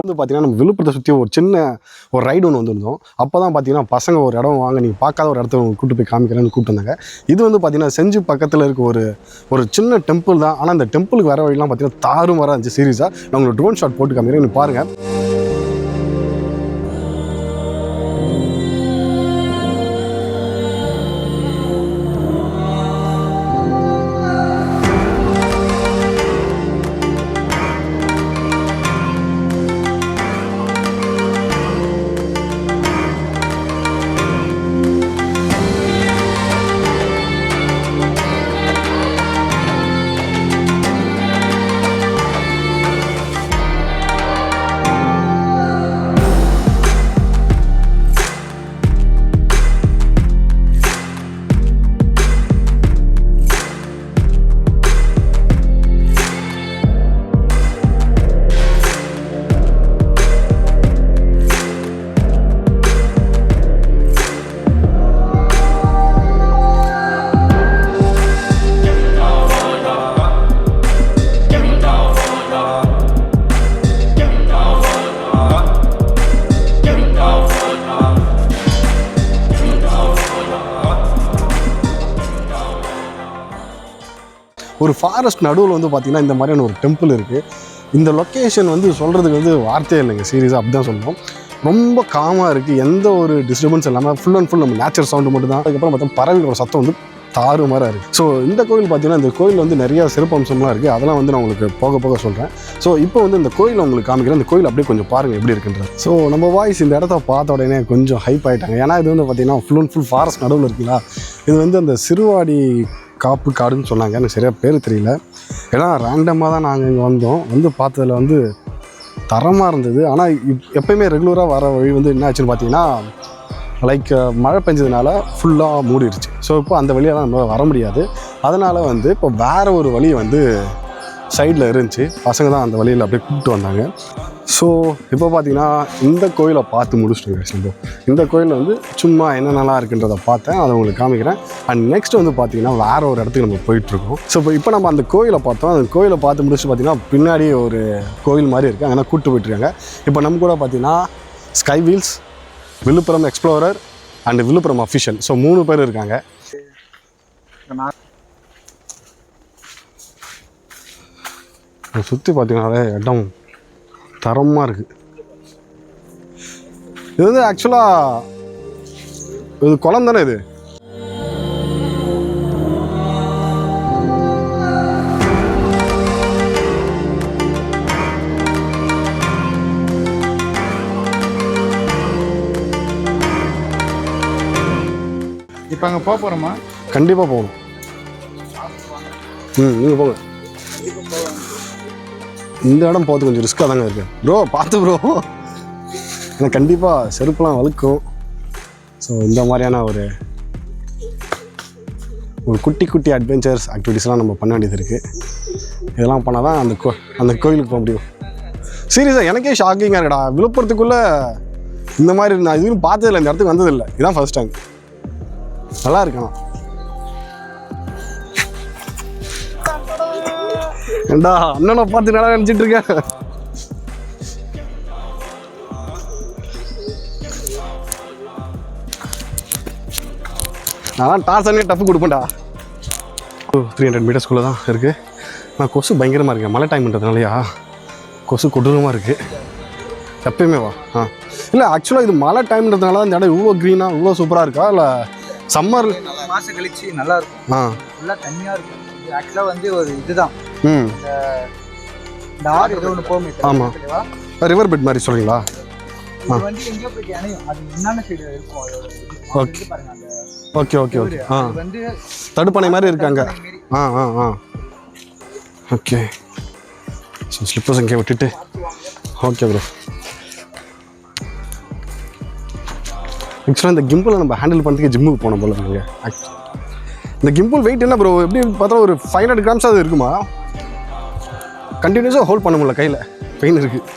வந்து பார்த்தீங்கன்னா நம்ம விழுப்புரத்தை சுற்றி ஒரு சின்ன ஒரு ரைடு ஒன்று வந்திருந்தோம். அப்போ தான் பார்த்தீங்கன்னா பசங்க ஒரு இடம் வாங்க நீங்கள் பார்க்காத ஒரு இடத்த கூப்பிட்டு போய் காமிக்கிறேன்னு கூப்பிட்டுருந்தாங்க. இது வந்து பார்த்தீங்கன்னா செஞ்சு பக்கத்தில் இருக்க ஒரு ஒரு சின்ன டெம்பிள் தான். ஆனால் அந்த டெம்பிளுக்கு வர வழிலாம் பார்த்தீங்கன்னா தாறும் வர இருந்துச்சு சீரியஸாக நான் உங்களுக்கு ட்ரோன் ஷாட் போட்டு காமிக்கிறேன். நீங்கள் பாருங்கள் ஒரு ஃபாரஸ்ட் நடுவில் வந்து பார்த்தீங்கன்னா இந்த மாதிரியான ஒரு டெம்பிள் இருக்குது இந்த லொக்கேஷன் வந்து சொல்கிறதுக்கு வந்து வார்த்தையே இல்லைங்க. சீரியஸாக அப்படி தான் சொல்லணும் ரொம்ப காமாக இருக்குது எந்த ஒரு டிஸ்டர்பன்ஸ் இல்லாமல் ஃபுல் அண்ட் ஃபுல் நம்ம நேச்சர் சவுண்டு மட்டும் தான் அதுக்கப்புறம் பார்த்தா பறவைகளோட சத்தம் வந்து தாறுமாறாக இருக்குது ஸோ இந்த கோயில் பார்த்தீங்கன்னா இந்த கோயில் வந்து நிறையா சிறப்பம்சம்லாம் இருக்குது அதெல்லாம் வந்து நான் உங்களுக்கு போக போக சொல்கிறேன் ஸோ இப்போ வந்து இந்த கோயிலை உங்களுக்கு காமிக்கிறேன். இந்த கோயில் அப்படியே கொஞ்சம் பாருங்கள் எப்படி இருக்குன்றது. ஸோ நம்ம வாய்ஸ் இந்த இடத்த பார்த்த உடனே கொஞ்சம் ஹைப் ஆகிட்டாங்க ஏன்னா இது வந்து பார்த்தீங்கன்னா ஃபுல் அண்ட் ஃபுல் ஃபாரஸ்ட் நடுவில் இருக்குங்களா இது வந்து அந்த சிறுவாடி காப்பு காடுன்னு சொன்னாங்க. எனக்கு சரியாக பேர் தெரியல. ஏன்னா ரேண்டமாக தான் நாங்கள் இங்கே வந்தோம். வந்து பார்த்ததுல வந்து தரமாக இருந்தது. ஆனால் இப் எப்பயுமே ரெகுலராக வர வழி வந்து என்ன ஆச்சுன்னு பார்த்தீங்கன்னா லைக் மழை பெஞ்சதுனால ஃபுல்லாக மூடிடுச்சு ஸோ இப்போ அந்த வழியாக நம்ம வர முடியாது. அதனால் வந்து இப்போ வேறு ஒரு வழி வந்து சைடில் இருந்துச்சு. பசங்க தான் அந்த வழியில் அப்படியே கூப்பிட்டு வந்தாங்க. ஸோ இப்போ பார்த்தீங்கன்னா இந்த கோயிலை பார்த்து முடிச்சிட்டோங்க சிம்பு இந்த கோயிலில் வந்து சும்மா என்னென்னலாம் இருக்குன்றதை பார்த்தேன் அதை உங்களுக்கு காமிக்கிறேன். அண்ட் நெக்ஸ்ட் வந்து பார்த்தீங்கன்னா வேற ஒரு இடத்துக்கு நம்ம போயிட்டுருக்கோம். ஸோ இப்போ இப்போ நம்ம அந்த கோயிலை பார்த்தோம். அந்த கோயிலை பார்த்து முடிச்சு பார்த்தீங்கன்னா பின்னாடி ஒரு கோயில் மாதிரி இருக்குது அங்கே கூப்பிட்டு போயிட்டுருக்காங்க. இப்போ நம்ம கூட பார்த்தீங்கன்னா sky wheels Villupuram explorer and Villupuram official so மூணு பேர் இருக்காங்க. சுற்றி பார்த்தீங்கன்னாலே இடம் தரமாக இருக்குது இது வந்து ஆக்சுவலாக இது குளம் தானே இது? இப்போ அங்கே போக போகிறோமா கண்டிப்பாக போகணும். ம் நீங்கள் போங்க. இந்த இடம் போகிறது கொஞ்சம் ரிஸ்க்காக தாங்க இருக்கு. ப்ரோ பார்த்து ப்ரோ எனக்கு கண்டிப்பாக செருப்புலாம் வழுக்கும். ஸோ இந்த மாதிரியான ஒரு ஒரு குட்டி குட்டி அட்வென்ச்சர்ஸ் ஆக்டிவிட்டீஸ்லாம் நம்ம பண்ண வேண்டியது இருக்குது இதெல்லாம் பண்ணால் தான் அந்த கோ அந்த கோயிலுக்கு போக முடியும். சீரியஸாக எனக்கே ஷாக்கிங்காக இருக்குடா. விழுப்புரத்துக்குள்ளே இந்த மாதிரி நான் இதுவும் பார்த்ததில்ல இந்த இடத்துக்கு வந்ததில்லை. இதுதான் ஃபர்ஸ்ட் டைம் நல்லா இருக்கணும் ஏண்டா அண்ணனை பார்த்து நல்லா நினச்சிட்டு இருக்க? நான் டார்சனே டஃப் கொடுப்பேன்டா. த்ரீ ஹண்ட்ரட் மீட்டர்ஸ்குள்ளே தான் இருக்குது நான் கொசு பயங்கரமாக இருக்கேன். மழை டைம்ன்றதுனாலயா கொசு கொடூரமாக இருக்குது எப்பயுமே வா. ஆ. இல்லை ஆக்சுவலாக இது மழை டைம்ன்றதுனால இந்த இடம் இவ்வளோ க்ரீனாக இவ்வளோ சூப்பராக இருக்கா? இல்லை சம்மர் மாதம் கழிச்சு நல்லா இருக்கும். ஆ. ஃபுல்லாக தண்ணியாக இருக்கும். ஆக்சுவலாக வந்து ஒரு இதுதான். இந்த ஆறு ஏதோ ஒன்று போகுமே ஆமா. ஓகேவா? ரிவர் பெட் மாதிரி சொல்கிறீங்களா இது வந்து எங்கேயோ போயிட்டு அணையும் அது என்னென்ன சைடு இருக்கும்? அதோட இது. Okay. இது பாருங்க அந்த ஓகே ஓகே ஓகே. ஆ. வந்து தடுப்பணை மாதிரி இருக்காங்க. ஆ ஆ ஆ. ஓகே. ஸ்லிப்பர்ஸ் இங்கே விட்டுட்டு. ஓகே ப்ரோ ஆக்சுவலாக இந்த கிம்பிளை நம்ம ஹேண்டில் பண்ணுறதுக்கு ஜிம்முக்கு போன போல Act- இந்த கிம்பிள் வெயிட் என்ன ப்ரோ எப்படி பார்த்தா ஒரு ஃபைவ் ஹண்ட்ரட் கிராம்ஸ் அது இருக்குமா? கண்டினியூஸாக ஹோல்ட் பண்ண முடியல கையில். பெயின் இருக்குது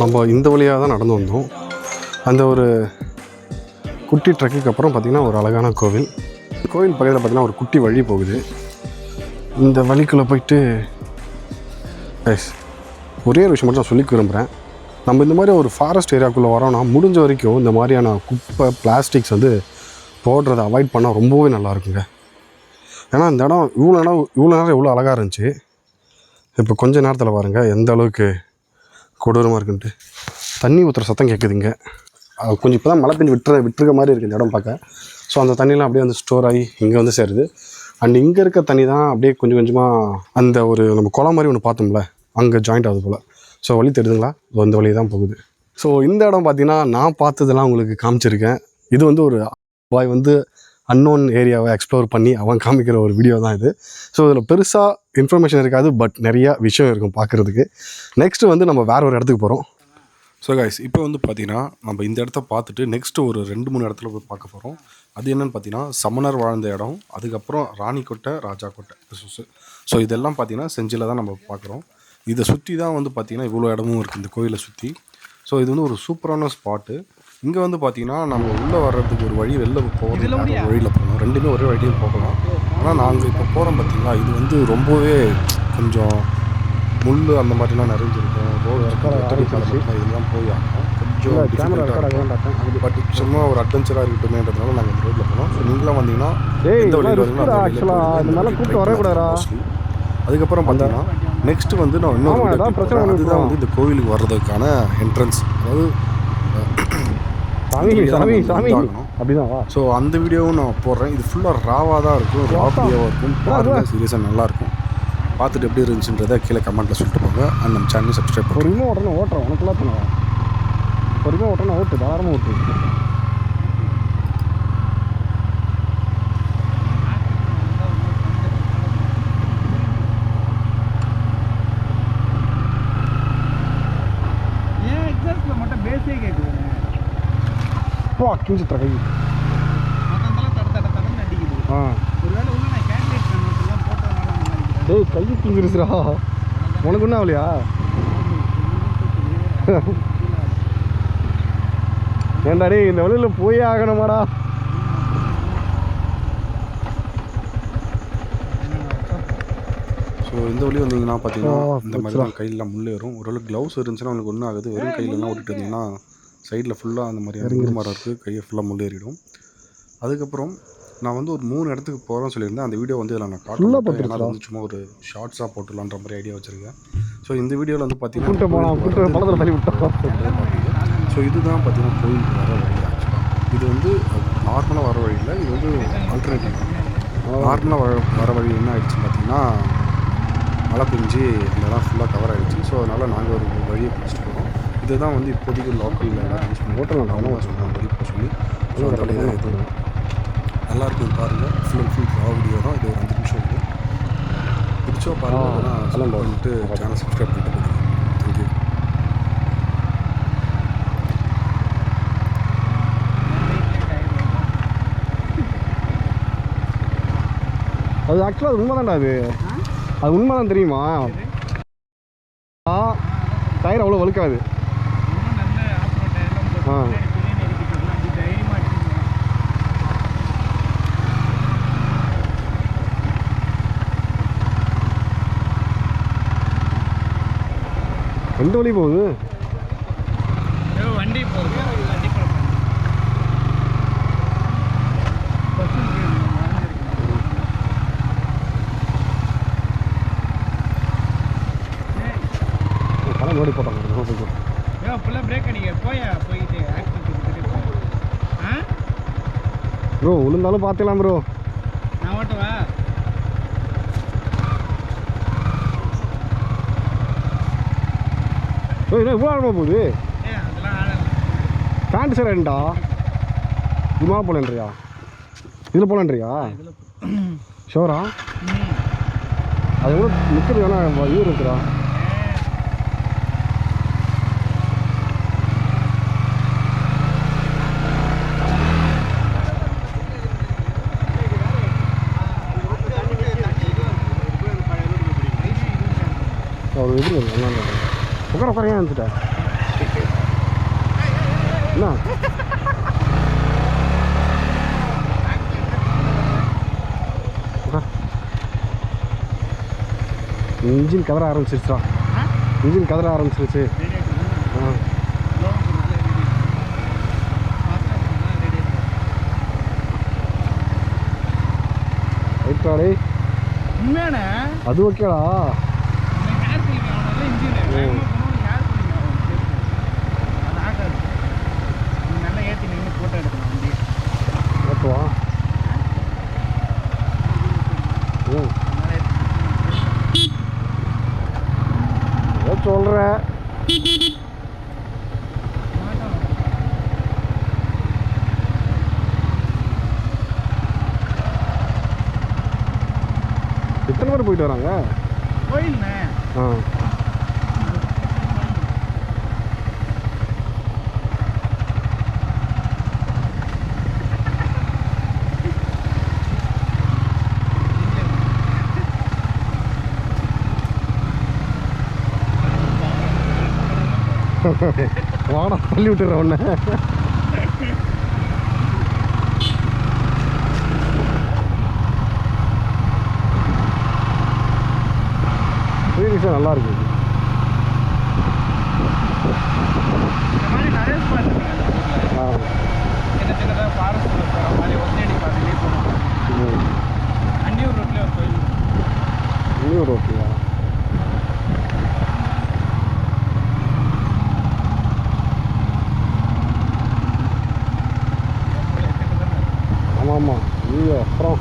நம்ம இந்த வழியாக தான் நடந்து வந்தோம். அந்த ஒரு குட்டி ட்ரக்குக்கு அப்புறம் பார்த்திங்கன்னா ஒரு அழகான கோவில். கோவில் பக்கத்தில் பார்த்திங்கன்னா ஒரு குட்டி வழி போகுது. இந்த வழிக்குள்ளே போயிட்டு எஸ் ஒரே ஒரு விஷயம் மட்டும் நான் சொல்லிக்க விரும்புகிறேன் நம்ம இந்த மாதிரி ஒரு ஃபாரஸ்ட் ஏரியாக்குள்ளே வரோம்னா முடிஞ்ச வரைக்கும் இந்த மாதிரியான குப்பை பிளாஸ்டிக்ஸ் வந்து போடுறதை அவாய்ட் பண்ணால் ரொம்பவே நல்லா இருக்குங்க. ஏன்னா இந்த இடம் இவ்வளோ இடம் இவ்வளோ நேரம் இவ்வளோ அழகாக இருந்துச்சு. இப்போ கொஞ்ச நேரத்தில் பாருங்கள் எந்த அளவுக்கு கொடூரமாக இருக்குன்ட்டு. தண்ணி ஊற்றுற சத்தம் கேட்குதுங்க இங்கே கொஞ்சம் இப்போ தான் மழை பெஞ்சு விட்டுற விட்டுருக்க மாதிரி இருக்குது இந்த இடம் பார்க்க. ஸோ அந்த தண்ணிலாம் அப்படியே வந்து ஸ்டோர் ஆகி இங்கே வந்து சேருது. அண்ட் இங்கே இருக்க தண்ணி தான் அப்படியே கொஞ்சம் கொஞ்சமாக அந்த ஒரு நம்ம குளம் மாதிரி ஒன்று பார்த்தோம்ல அங்கே ஜாயிண்ட் ஆகுது போல். ஸோ வழி தெரியுதுங்களா? அந்த வழி தான் போகுது. ஸோ இந்த இடம் பார்த்தீங்கன்னா நான் பார்த்ததெல்லாம் உங்களுக்கு காமிச்சிருக்கேன். இது வந்து ஒரு பாய் வந்து அன்னோன் ஏரியாவை எக்ஸ்ப்ளோர் பண்ணி அவன் காமிக்கிற ஒரு வீடியோ தான் இது. ஸோ இதில் பெருசாக இன்ஃபர்மேஷன் இருக்காது பட் நிறையா விஷயம் இருக்கும் பார்க்குறதுக்கு நெக்ஸ்ட் வந்து நம்ம வேற ஒரு இடத்துக்கு போகிறோம் ஸோ கைஸ் இப்போ வந்து பார்த்தீங்கன்னா நம்ம இந்த இடத்த பார்த்துட்டு நெக்ஸ்ட்டு ஒரு ரெண்டு மூணு இடத்துல போய் பார்க்க போகிறோம் அது என்னென்னு பார்த்தீங்கன்னா சமணர் வாழ்ந்த இடம் அதுக்கப்புறம் ராணிக்கோட்டை ராஜா கோட்டை ஸோ இதெல்லாம் பார்த்தீங்கன்னா செஞ்சியில் தான் நம்ம பார்க்குறோம் இதை சுற்றி தான் வந்து பார்த்திங்கன்னா இவ்வளோ இடமும் இருக்குது இந்த கோயிலை சுற்றி ஸோ இது வந்து ஒரு சூப்பரான ஸ்பாட்டு இங்கே வந்து பார்த்தீங்கன்னா நம்ம உள்ளே வர்றதுக்கு ஒரு வழி வெளில போகிறது ஒரு வழியில் போகணும். ரெண்டுமே ஒரே வழியில் போகலாம். ஆனால் நாங்கள் இப்போ போகிறோம் பார்த்தீங்களா இது வந்து ரொம்பவே கொஞ்சம் முள் அந்த மாதிரிலாம் நிறைஞ்சிருக்கும். ரோடு இதெல்லாம் போய் கொஞ்சம் பட் சும்மா ஒரு அட்வென்ச்சராக இருக்கட்டுமேன்றதுனால நாங்கள் இந்த ரோட்டில் போனோம். ஸோ நீங்களும் வந்தீங்கன்னா எந்த வழியில் கூப்பிட்டு mostly. அதுக்கப்புறம் பார்த்தீங்கன்னா நெக்ஸ்ட் வந்து நான் இன்னொரு. அதுதான். வந்து இந்த கோவிலுக்கு வர்றதுக்கான என்ட்ரன்ஸ் அதாவது சாமி சாமி சாமி. அப்படிதான் வா. ஸோ அந்த வீடியோவும் நான் போடுறேன். இது ஃபுல்லாக ராவாக தான் இருக்கும். ராக் வீடியோவாக இருக்கும். பாருங்கள் சீரியஸாக நல்லாயிருக்கும் பார்த்துட்டு எப்படி இருந்துச்சுன்றதை கீழே கமெண்ட்டில் சொல்லிட்டு போங்க. அண்ட் நம்ம சேனல் சப்ஸ்கிரைப் பண்ணுறோம் ஓட்டணும் ஓட்டுறேன். உனக்குலாம் பண்ணுவா பொறுமையாக ஓட்டணும் ஓட்டு. தாராளமாக ஓட்டு. பண்ணலாம் போட்டதுனால அந்த மாதிரி டேய் கை கிஞ்சிருச்சுடா உனக்கு ஒன்றும் ஆகலையா? ஏன்டா டேய் இந்த வழியில் போயே ஆகணுமாடா. ஸோ இந்த வழி வந்தீங்கன்னா பார்த்தீங்கன்னா இந்த மாதிரி தான் கையில் முள் ஏறும் ஓரளவு க்ளவுஸ் இருந்துச்சுன்னா உங்களுக்கு ஒன்றும் ஆகுது. வெறும் கையிலலாம் ஓட்டிட்டு இருந்தீங்கன்னா சைடில் ஃபுல்லாக அந்த மாதிரி முள் மரம் இருக்குது கையை ஃபுல்லாக முள் ஏறிடும் அதுக்கப்புறம் நான் வந்து ஒரு மூணு இடத்துக்கு போகிறேன்னு சொல்லியிருந்தேன். அந்த வீடியோ வந்து இதில் நான் ஏன்னா அது வந்து சும்மா ஒரு ஷார்ட்ஸாக போட்டுடலான்ற மாதிரி ஐடியா வச்சுருக்கேன். ஸோ இந்த வீடியோவில் வந்து பார்த்தீங்கன்னா ஸோ இதுதான் பார்த்தீங்கன்னா கோயிலுக்கு வர வழி ஆக்சுவலாக இது வந்து நார்மலாக வர வழி இல்லை. இது வந்து ஆல்டர்னேட்டிவ் நார்மலாக வர வர வழி என்ன ஆயிடுச்சு பார்த்தீங்கன்னா மழை பெஞ்சு இந்த இடம் ஃபுல்லாக கவர் ஆயிடுச்சு. ஸோ அதனால் நாங்கள் ஒரு வழியை பிடிச்சிட்டு இதுதான் வந்து இப்போதைக்கு லோக்கலில் Hotel அவங்க சொன்னாங்க போக சொல்லி ஸோ அந்த வழி தான் இது நல்லா இருக்கும் பாருங்கள் full and full raw video தான். இது ஒரு அஞ்சு நிமிஷம் இருக்குது பிடிச்சோ பாருங்கள் பண்ணிட்டு சேனல் சப்ஸ்கிரைப் பண்ணிட்டு போடுங்க தேங்க்யூ அது ஆக்சுவலாக அது உண்மைதான்டா அது. அது உண்மைதான் தெரியுமா? டயர் அவ்வளோ வழுக்காது இன்னும் நல்ல ஆஃப் ரோட் எல்லாம் போட்டு ஆ. பின்னாடி பின்னாடி இறக்கிட்டு வரலாம். அப்படி தைரியமா அடிச்சுட்டு போகலாம். எந்த வழி போகுது? வண்டி போகுது. படம் ஓடி போட்டாங்க ஏய், ஃபுல்லா பிரேக் அடிக்க போயா போயிட்டு. ஆ? ப்ரோ விழுந்தாலும் பார்த்துக்கலாம் ப்ரோ நான் ஓட்டவா என்ன இவ்வளோ ஆழமாக போகுது? பேண்ட் சரிண்டா இது மேலே போகலன்றியா இதில் போகலன்றியா ஷோரா? அது எவ்வளோ நிற்கிறது வேணா இருக்குடா. ஒரு இது உட்கார உட்கார ஏன் வந்துட்டேன் என்ன? இன்ஜின் கதற ஆரம்பிச்சிருச்சா இன்ஜின் கதற ஆரம்பிச்சிருச்சு. அது ஓகேடா. சொல்கிறேன் எத்தனை பேர் போயிட்டு வராங்க? கோயில்ண்ணே. ஆ. வாடா தள்ளி விட்டுறேன் உன்னை. சீரியஸாக நல்லா இருக்கு. இந்த மாதிரி நிறைய ஸ்பாட் இருக்குங்க ஆ சின்ன சின்னதாக ஃபாரஸ்ட் போகிற மாதிரி ஒத்தடி பாதையிலே போகணும் ம். அன்னியூர் ரோட்லேயே ஒரு கோயில் இருக்கு. இன்னொரு ஓகேவா ஆமாம் ஆமாம் ஐயோ அப்புறம்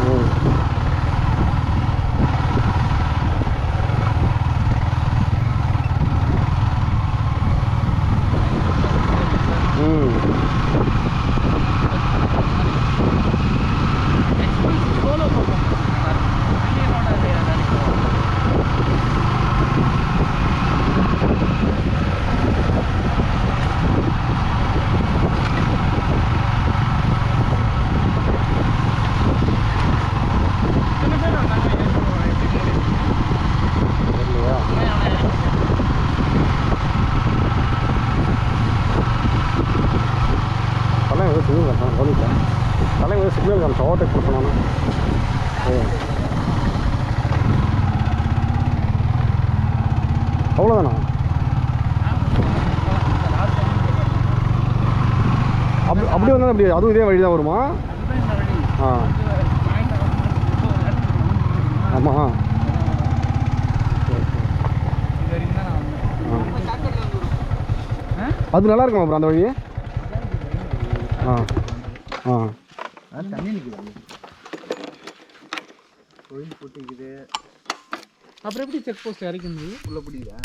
ம். ம் சோலோ போகும் அன்னியனோட அது அடிக்கும் சில பேர் வந்தாங்க எப்படி தெரியலையா தலைவன் ஏதோ சிக்னல் காமிச்சான் கவனிச்சேன் தலைவன் ஏதோ ஓவர்டேக் பண்ணானா ஓ அவ்வளோதானா அப்படி அப்படி வந்தால் அப்படி அதுவும் இதே வழி தான் வருமா? ஆ. ஆமாம் ஆ. அது நல்லா இருக்குமா அப்புறம் அந்த வழி? ஆ ஆ. தண்ணி நிற்குது போட்டுக்குது. அப்புறம் எப்படி செக் போஸ்ட் இறக்கி உள்ள பிடிக்குதா?